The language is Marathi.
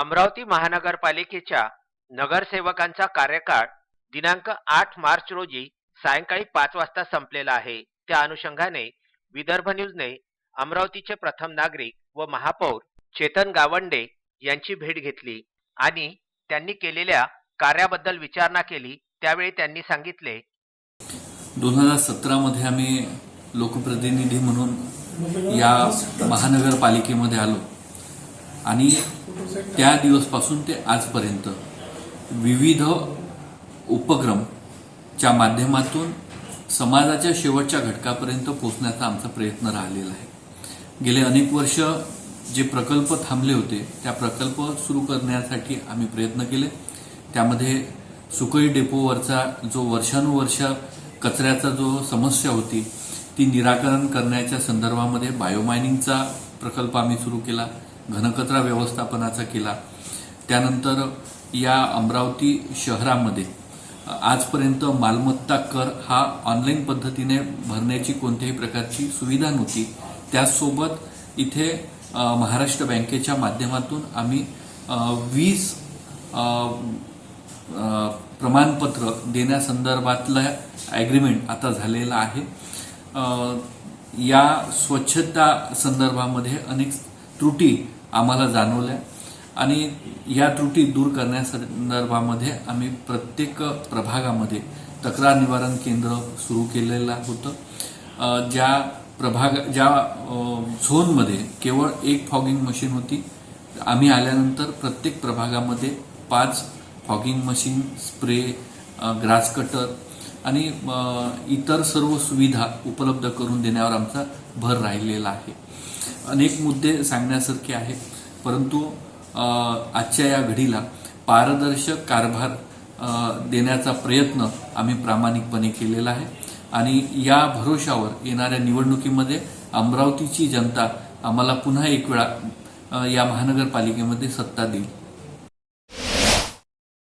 अमरावती महानगरपालिकेच्या नगरसेवकांचा कार्यकाळ दिनांक आठ मार्च रोजी सायंकाळी पाच वाजता संपलेला आहे. त्या अनुषंगाने विदर्भ न्यूजने अमरावतीचे प्रथम नागरिक व महापौर चेतन गावंडे यांची भेट घेतली आणि त्यांनी केलेल्या कार्याबद्दल विचारणा केली. त्यावेळी त्यांनी सांगितले दोन हजार सतरामध्ये आम्ही लोकप्रतिनिधी म्हणून या महानगरपालिकेमध्ये आलो. आणि त्या दिवसपासून ते आजपर्यंत विविध उपक्रमच्या माध्यमातून समाजाच्या शेवटच्या घटकापर्यंत पोचण्याचा आमचा प्रयत्न राहिलेला आहे. गेले अनेक वर्ष जे प्रकल्प थांबले होते त्या प्रकल्प सुरू करण्यासाठी आम्ही प्रयत्न केले. त्यामध्ये सुकळी डेपोवरचा जो वर्षानुवर्ष कचऱ्याचा जो समस्या होती ती निराकरण करण्याच्या संदर्भामध्ये बायोमायनिंगचा प्रकल्प आम्ही सुरू केला. घनकचरा व्यवस्थापनाचा केला. त्यानंतर या अमरावती शहरामध्ये आजपर्यंत मालमत्ता कर हा ऑनलाईन पद्धतीने भरण्याची कोणत्याही प्रकारची सुविधा नव्हती. त्याचसोबत इथे महाराष्ट्र बँकेच्या माध्यमातून आम्ही वीज वीस प्रमाणपत्र देण्यासंदर्भातलं ॲग्रीमेंट आता झालेलं आहे. या स्वच्छता संदर्भामध्ये अनेक त्रुटी आम्हाला जाणवल्या. आणि या त्रुटी दूर करण्यासंदर्भामध्ये आम्ही प्रत्येक प्रभागामध्ये तक्रार निवारण केंद्र सुरू केलेलं होतं. ज्या प्रभाग ज्या झोनमध्ये केवळ एक फॉगिंग मशीन होती. आम्ही आल्यानंतर प्रत्येक प्रभागामध्ये पाच fogging machine spray grass cutter आणि इतर सर्व सुविधा उपलब्ध करून देण्यावर आमचा भर राहिलेला आहे. अनेक मुद्दे सांगण्यासारखे आहेत. परंतु आजच्या या घडीला पारदर्शक कारभार देण्याचा प्रयत्न आम्ही प्रामाणिकपणे केलेला आहे. आणि या भरोशावर येणाऱ्या निवडणुकीमध्ये अमरावतीची जनता आम्हाला पुन्हा एक वेळा या महानगरपालिकेमध्ये सत्ता देईल.